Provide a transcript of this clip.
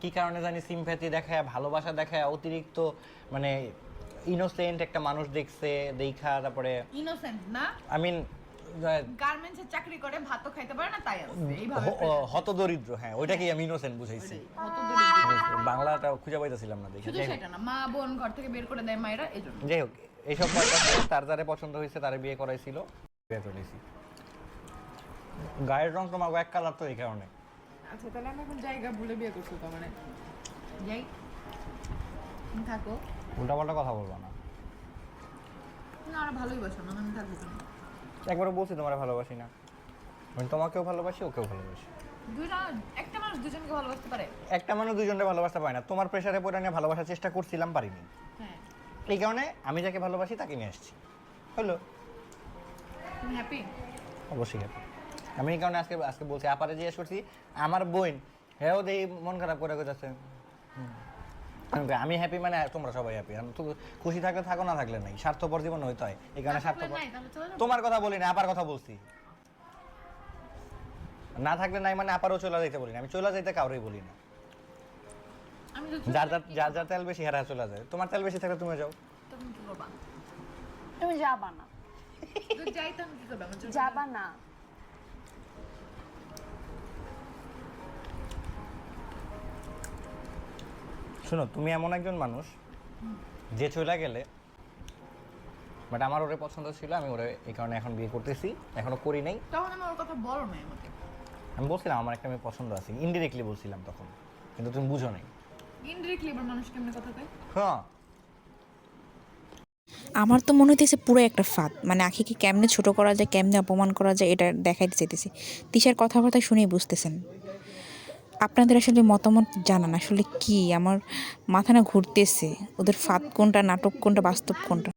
কি কারণে জানি সিম্প্যাথি দেখায় ভালোবাসা দেখায় অতিরিক্ত মানে ইনোসেন্ট একটা মানুষ দেখছে দেখা তারপরে ইনোসেন্ট না? আই মিন গার্মেন্টসে চাকরি করে ভাতও খাইতে পারে না তাই আছে। এইভাবে হতদরিদ্র হ্যাঁ ওইটাকেই আমি ইনোসেন্ট বুঝাইছি। দরিদ্র। বাংলাটা খুঁজে পাইতেছিলাম না দেখে শুধু সেটা না মা বোন ঘর থেকে বের করে দেয় মায়েরা এই জন্য যাই হোক এইসব পয়সা তার যারে পছন্দ হয়েছে তারে বিয়ে করাইছিল। বিয়ে করেছি গায়ের রং তোমার এক কালার তো এই কারণে। আচ্ছা তাহলে আমি এখন জায়গা ভুলে বিয়ে করছ তো মানে। যাই। থাকো। উল্টাপাল্টা কথা বলব না। না আর ভালোই বাসো না আমি থাকব কেন? একবারও বলছি তোমার ভালোবাসি না। আমি তোমাকেও ভালোবাসি ওকেও ভালোবাসি। একটা মানুষ দুজনকে ভালোবাসতে পারে। একটা মানুষ দুজনকে ভালোবাসতে পারে না। তোমার প্রেশারে পড়ে নিয়ে ভালোবাসার চেষ্টা করছিলাম পারিনি। হ্যাঁ। এই কারণে আমি যাকে ভালোবাসি তাকে নিয়ে আসছি। হলো। হ্যাপি অবশ্যই happy। আমি এই কারণে আজকে আজকে বলছি আপারে জিজ্ঞেস করছি আমার বোন হ্যাঁ দেই মন খারাপ করে যাচ্ছে আমি হ্যাপি মানে তোমরা সবাই হ্যাপি তো খুশি থাকলে থাকো না থাকলে নাই। স্বার্থপর জীবন হইতে হয় এই কারণে স্বার্থপর। তোমার কথা বলি না আপার কথা বলছি। না থাকলে নাই মানে আপারও চলে যাইতে বলি না আমি চলে যাইতে কাউরেই বলি না। যার যার যার যার তেল বেশি হেরা চলে যায়। তোমার তেল বেশি থাকলে তুমি যাও। তুমি কি করবা? তুমি যাবা না। যাবা না। শোনো তুমি এমন একজন মানুষ যে চলে গেলে বাট আমার ওরে পছন্দ ছিল আমি ওরে এই কারণে এখন বিয়ে করতেছি এখনও করি নাই। তখন আমি ওর কথা বলো না আমাকে। আমি বলছিলাম আমার একটা মেয়ে পছন্দ আছে ইনডিরেক্টলি বলছিলাম তখন কিন্তু তুমি বুঝো নাই। ইনডিরেক্টলি এবার মানুষ কেমনে কথা কয়? হ্যাঁ। আমার তো মনে হইতেছে পুরো একটা ফাঁদ মানে আখিকে কেমনে ছোট করা যায় কেমনে অপমান করা যায় এটা দেখাইতে চাইতেছি। তিশার কথাবার্তা শুনেই বুঝতেছেন। আপনাদের আসলে মতামত জানান, আসলে কি? আমার মাথা না ঘুরতেছে। ওদের ফাঁদ কোনটা, নাটক কোনটা, বাস্তব কোনটা?